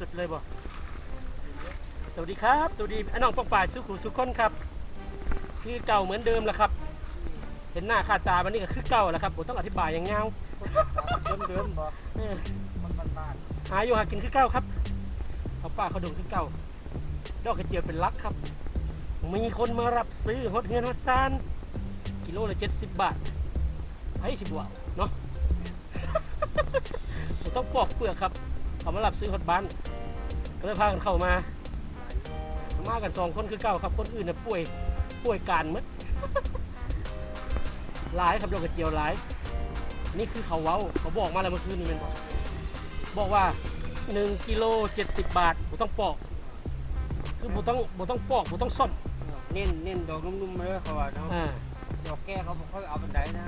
สุดเลยบ่สวัสดีครับ สวัสดีพี่น้องปองป่ายสุขุสุขคนครับ คือเก่าเหมือนเดิมแหละครับ เห็นหน้าค่าตามันนี่ก็คือเก่าแหละครับผมต้องอธิบายอย่างเงาเดิมเดิมๆบ่เออมันมันบ้านหาอยู่หากินคือเก่าครับเขาป้าเขาดงคือเก่าดอกกระเจียวเป็นลักครับ มีคนมารับซื้อฮอตเงินฮอตซานกิโลละเจ็ดสิบบาทไอ้สิบวาเนาะผมต้องปอกเปลือกครับเขามารับซื้อฮอตบ้าน ก็เลยพากันเข้ามา มากันสองคนคือเก่าครับ คนอื่นน่ะป่วยป่วยการหมัด หลายครับดอกกระเจียวหลาย นี่คือเขาเว้า เขาบอกมาแล้วเมื่อคืนนี้แมันบอกบอกว่า1กิโล70 บาทผมต้องปอก คือผมต้องผมต้องปอกผมต้องซ่อมเน้นเน้นดอกนุ่มๆเลยเขาว่าเนาะอ่า ดอกแก้เขาบอกเขาเอาบันไดนะ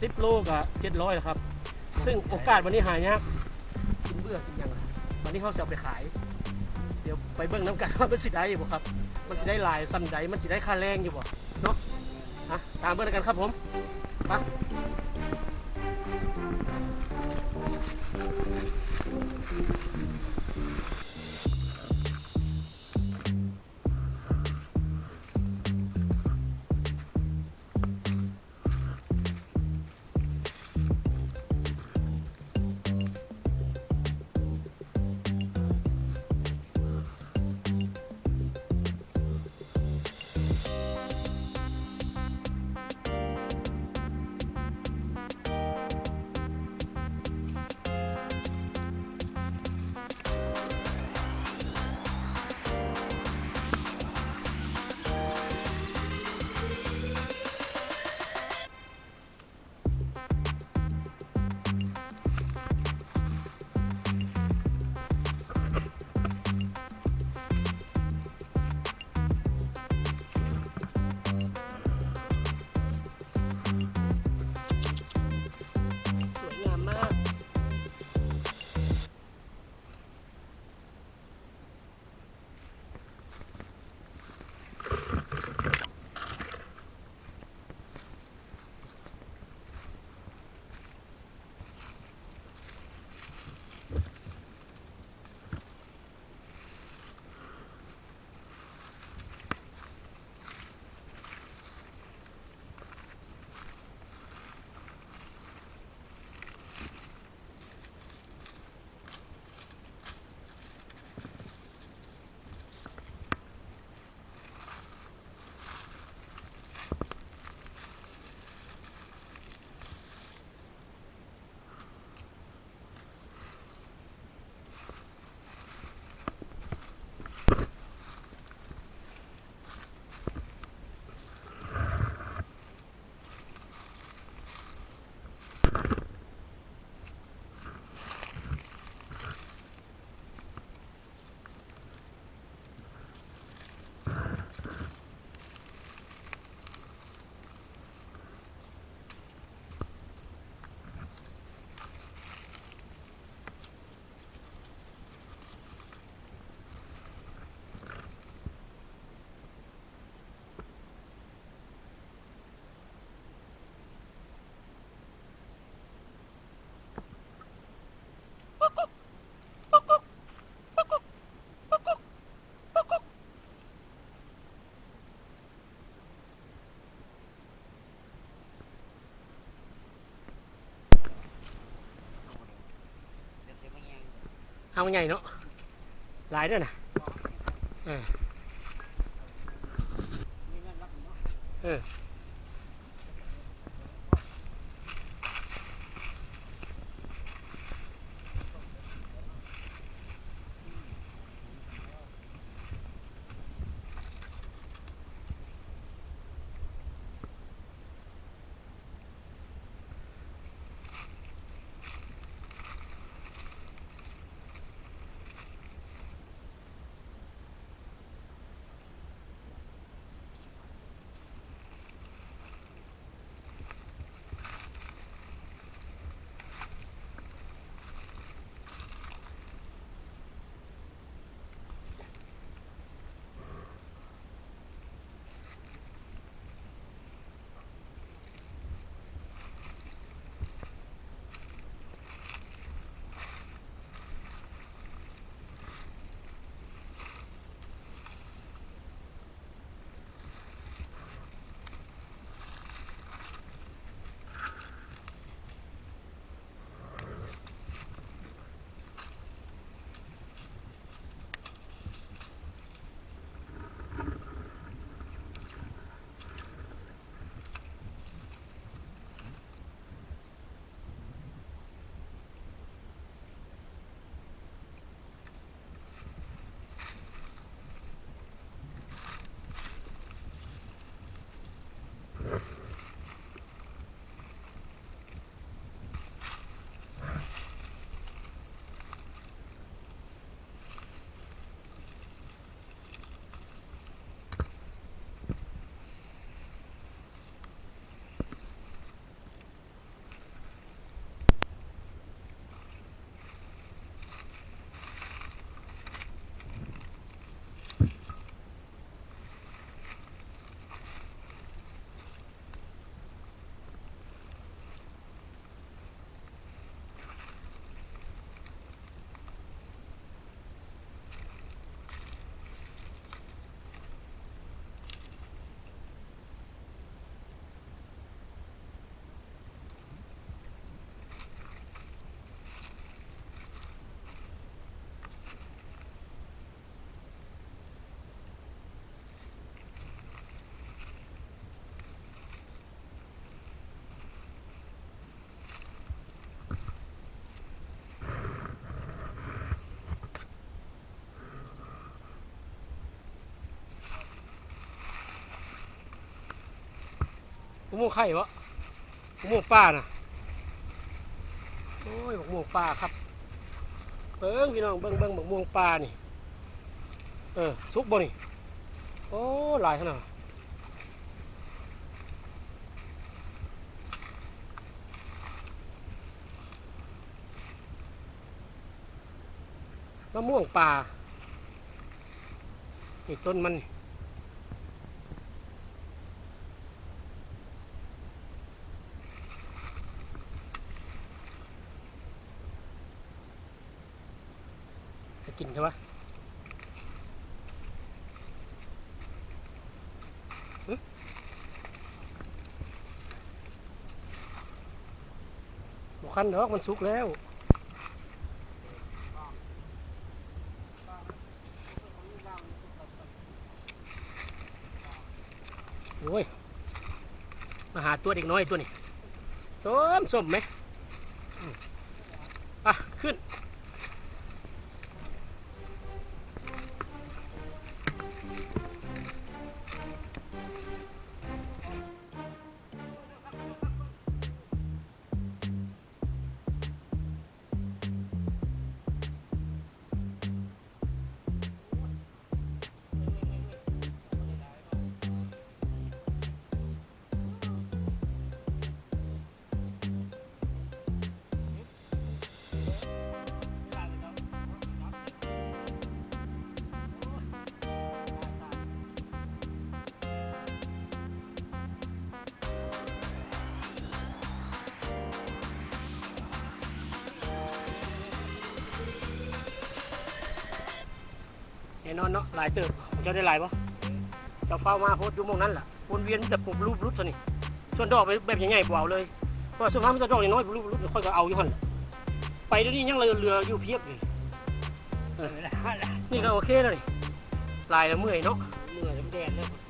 สิบโลกับเจ็ดร้อยครับ ซึ่งโอกาสวันนี้หายากกินเบื่อกินหยังอะวันนี้เขาจะเอาไปขายเดี๋ยวไปเบิ่งน้ำกันว่ามันสิได้บ่ครับ มันสิได้หลายซ้ำใดมันสิได้ค่าแรงอยู่บ่เนาะอะตามเบิ่งกันครับผมไป เอาไงเนาะหลายด้วยนะเออ มะม่วงไข่วะมะม่วงป่าน่ะโอ้ยมะม่วงป่าครับเบิ้งพี่น้องเบิ้งเบิ้งมะม่วงป่านี่ เออสุกบ่นี่โอ้หลายขนาดมะม่วงป่านี่ต้นมันนี่ กินใช่ปะบุคันดอกมันสุกแล้วโอ้ย มาหาตัวเด็กน้อยตัวนี้ส้มส้มไหม นอนเนาะหลายเติบเจ้าได้หลายปะเจ้าเฝ้ามาโพสอยู่มองนั้นล่ะวนเวียนแต่ผมรูปรุดซะนี่ส่วนดอกไปแบบใหญ่ๆเปล่าเลยเพราะส่วนมากมันจะดอกน้อยรูปรุดค่อยก็เอาอยู่หันไปเดี๋ยวนี้ยังเหลือเรืออยู่เพียบเลยนี่ก็โอเคแล้วนี่ลายแล้วเมื่อยเนาะเมื่อยแดดเลยเนาะ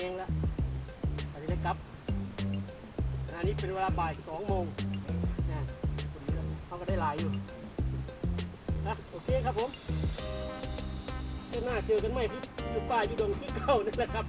มีพักเขาเองแล้วตอนนี้ได้กลับอันนี้เป็นเวลาบ่ายสองโมงนะเขาก็ได้หลายอยู่นะโอเคครับผมเจอหน้าเจอกันไหมที่อยู่ป่าอยู่ดงที่เก่านั่นแหละครับ